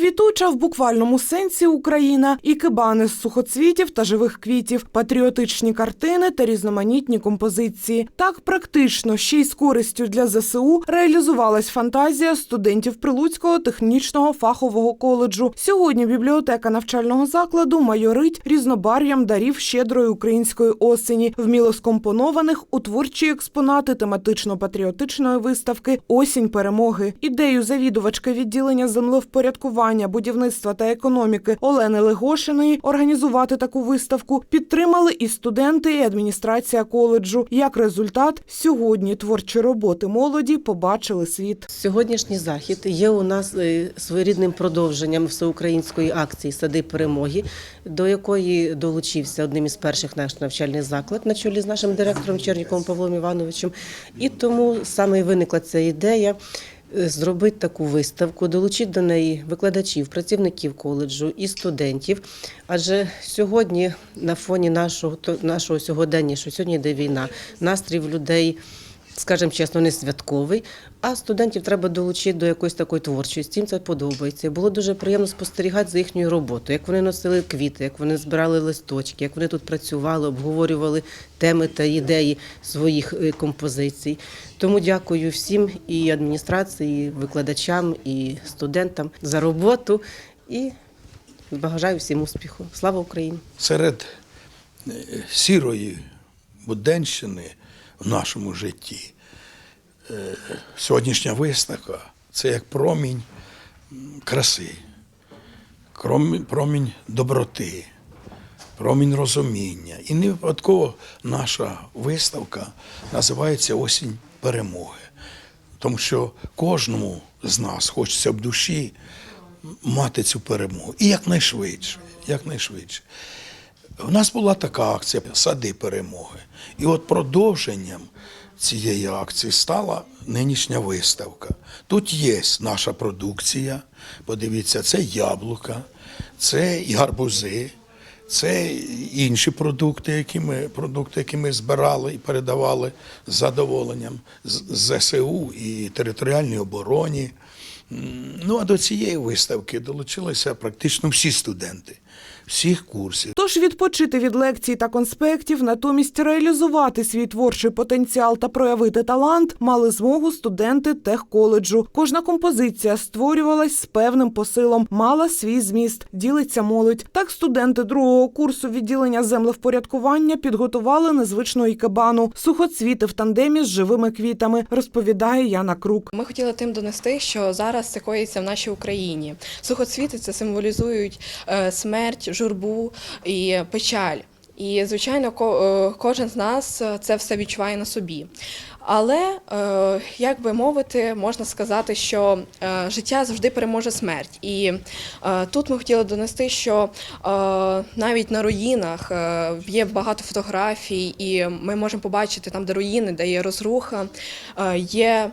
Квітуча в буквальному сенсі Україна, ікебани з сухоцвітів та живих квітів, патріотичні картини та різноманітні композиції. Так практично ще й з користю для ЗСУ реалізувалась фантазія студентів Прилуцького технічного фахового коледжу. Сьогодні бібліотека навчального закладу майорить різнобар'ям дарів щедрої української осені, вміло скомпонованих у творчі експонати тематично-патріотичної виставки Осінь перемоги. Ідею завідувачки відділення землевпорядкування, будівництва та економіки Олени Легошиної організувати таку виставку підтримали і студенти, і адміністрація коледжу. Як результат, сьогодні творчі роботи молоді побачили світ. Сьогоднішній захід є у нас е, своєрідним продовженням всеукраїнської акції Сади перемоги, до якої долучився одним із перших наш навчальний заклад на чолі з нашим директором Черніковим Павлом Івановичем. І тому саме виникла ця ідея. Е, Зробити таку виставку, долучити до неї викладачів, працівників коледжу і студентів. Адже сьогодні, на фоні нашого нашого сьогодення, що сьогодні йде війна, настрій в людей скажімо чесно, не святковий. А студентів треба долучити до якоїсь такої творчості. Їм це подобається. Було дуже приємно спостерігати за їхньою роботою, як вони носили квіти, як вони збирали листочки, як вони тут працювали, обговорювали теми та ідеї своїх е, композицій. Тому дякую всім і адміністрації, і викладачам, і студентам за роботу і бажаю всім успіху. Слава Україні! серед е, сірої буденщини в нашому житті. е, Сьогоднішня виставка це як промінь краси, промінь доброти, промінь розуміння. І не випадково наша виставка називається Осінь перемоги. Тому що кожному з нас хочеться в душі мати цю перемогу. І якнайшвидше, якнайшвидше. У нас була така акція Сади перемоги. І от продовженням цієї акції стала нинішня виставка. Тут є наша продукція. Подивіться, це яблука, це і гарбузи, це інші продукти, які ми, продукти, які ми збирали і передавали з задоволенням з ЗСУ і територіальній обороні. Ну а до цієї виставки долучилися практично всі студенти всіх курсів. Тож відпочити від лекцій та конспектів, натомість реалізувати свій творчий потенціал та проявити талант мали змогу студенти техколеджу. Кожна композиція створювалась з певним посилом, мала свій зміст, ділиться молодь. Так студенти другого курсу відділення землевпорядкування підготували незвичну ікебану, сухоцвіти в тандемі з живими квітами, розповідає Яна Крук. Ми хотіли тим донести, що зараз це коїться в нашій Україні. Сухоцвіти це символізують е, смерть, журбу і печаль. І, звичайно, е, кожен з нас е, це все відчуває на собі. Але, е, як би мовити, можна сказати, що е, життя завжди переможе смерть. І е, тут ми хотіли донести, що навіть на руїнах є багато фотографій, і ми можемо побачити там, де руїни, де є розруха, є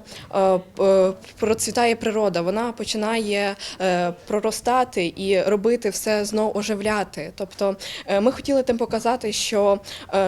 процвітає природа. Вона починає проростати і робити все знову оживляти. Тобто, ми хотіли тим показати, що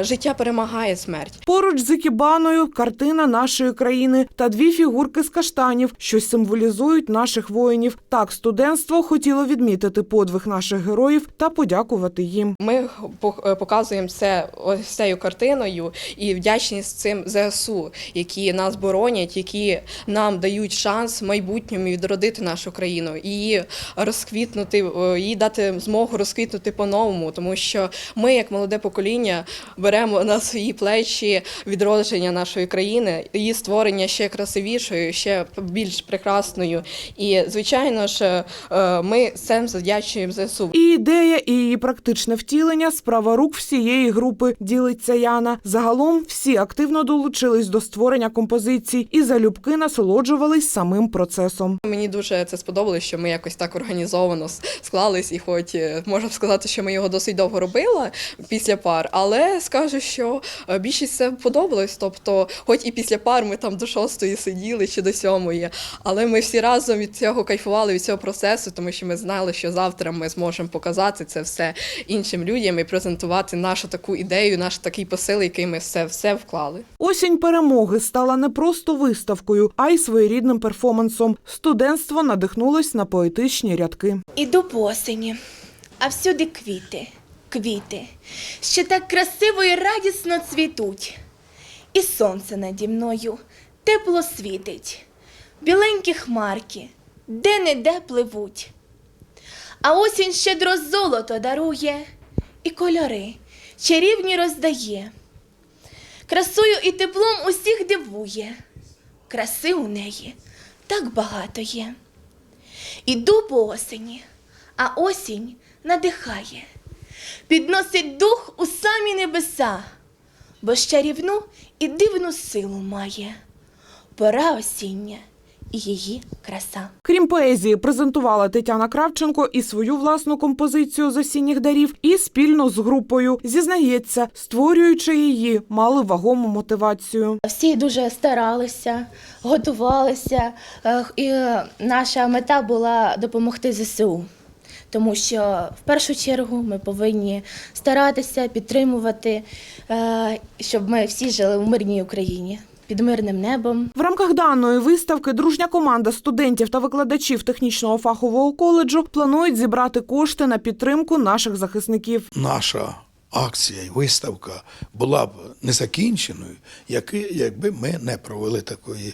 життя перемагає смерть. Поруч з ікібаною картина нашої країни та дві фігурки з каштанів, що символізують наших воїнів. Так, студентство хотіло відмітити подвиг наших героїв та подякувати їм. Ми пох- показуємо це ось цією картиною і вдячність цим ЗСУ, які нас боронять, які нам дають шанс майбутньому відродити нашу країну і розквітнути, е, їй дати змогу розквітнути по-новому, тому що ми, як молоде покоління, беремо на свої плечі відродження нашої країни, її створення ще красивішою, ще більш прекрасною. І звичайно ж, е, ми цим завдячуємо ЗСУ. І ідея, і її практичне втілення справа рук всієї групи ділиться Яна. Загалом всі активно долучились до створення композицій і залюбки насолоджувались самим процесом. Мені дуже це сподобалось, що ми якось так організовано склались, і хоч е, можна сказати, що ми його досить довго робили після пар, але скажу, що е, більшість це подобалось. Тобто, хоч і і після пар ми там до шостої сиділи чи до сьомої. Але ми всі разом від цього кайфували від цього процесу, тому що ми знали, що завтра ми зможемо показати це все іншим людям і презентувати нашу таку ідею, наш такий посил, який ми все, все вклали. Осінь перемоги стала не просто виставкою, а й своєрідним перформансом. Студентство надихнулось на поетичні рядки. Іду по осені, а всюди квіти, квіти, що так красиво і радісно цвітуть. І сонце наді мною тепло світить, біленькі хмарки де-не-де пливуть. А осінь щедро золото дарує і кольори чарівні роздає. Красою і теплом усіх дивує. Краси у неї так багато є. Іду по осені, а осінь надихає, підносить дух у самі небеса, бо ж чарівну і дивну силу має. Пора осіння і її краса. Крім поезії, презентувала Тетяна Кравченко і свою власну композицію з осінніх дарів, і спільно з групою зізнається, створюючи її, мали вагому мотивацію. Всі дуже старалися, готувалися, е, і наша мета була допомогти ЗСУ. Тому що в першу чергу ми повинні старатися підтримувати, е, щоб ми всі жили в мирній Україні під мирним небом. В рамках даної виставки дружня команда студентів та викладачів технічного фахового коледжу планують зібрати кошти на підтримку наших захисників. Наша акція і виставка була б незакінченою, якби ми не провели такої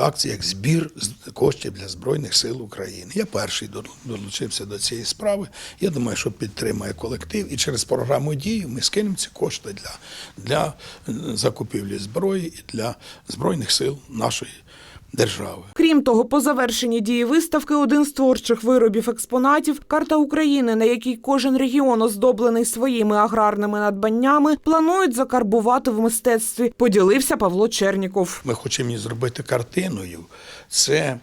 акції, як збір коштів для Збройних сил України. Я перший долучився до цієї справи. Я думаю, що підтримає колектив, і через програму дії ми скинемо ці кошти для, для е, закупівлі зброї і для Збройних сил нашої держави. Крім того, по завершенні дії виставки один з творчих виробів експонатів карта України, на якій кожен регіон оздоблений своїми аграрними надбаннями, планують закарбувати в мистецтві. Поділився Павло Черніков. Ми хочемо її зробити картиною. Це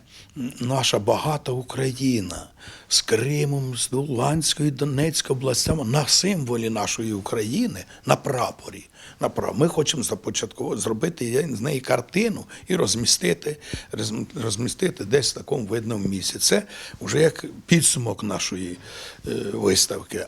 наша багата Україна з Кримом, з Луганською, Донецькою областями на символі нашої України на прапорі. На прапорі. Ми хочемо започатково зробити з неї картину і розмістити, роз- розмістити десь в такому видному місці. Це вже як підсумок нашої е, виставки.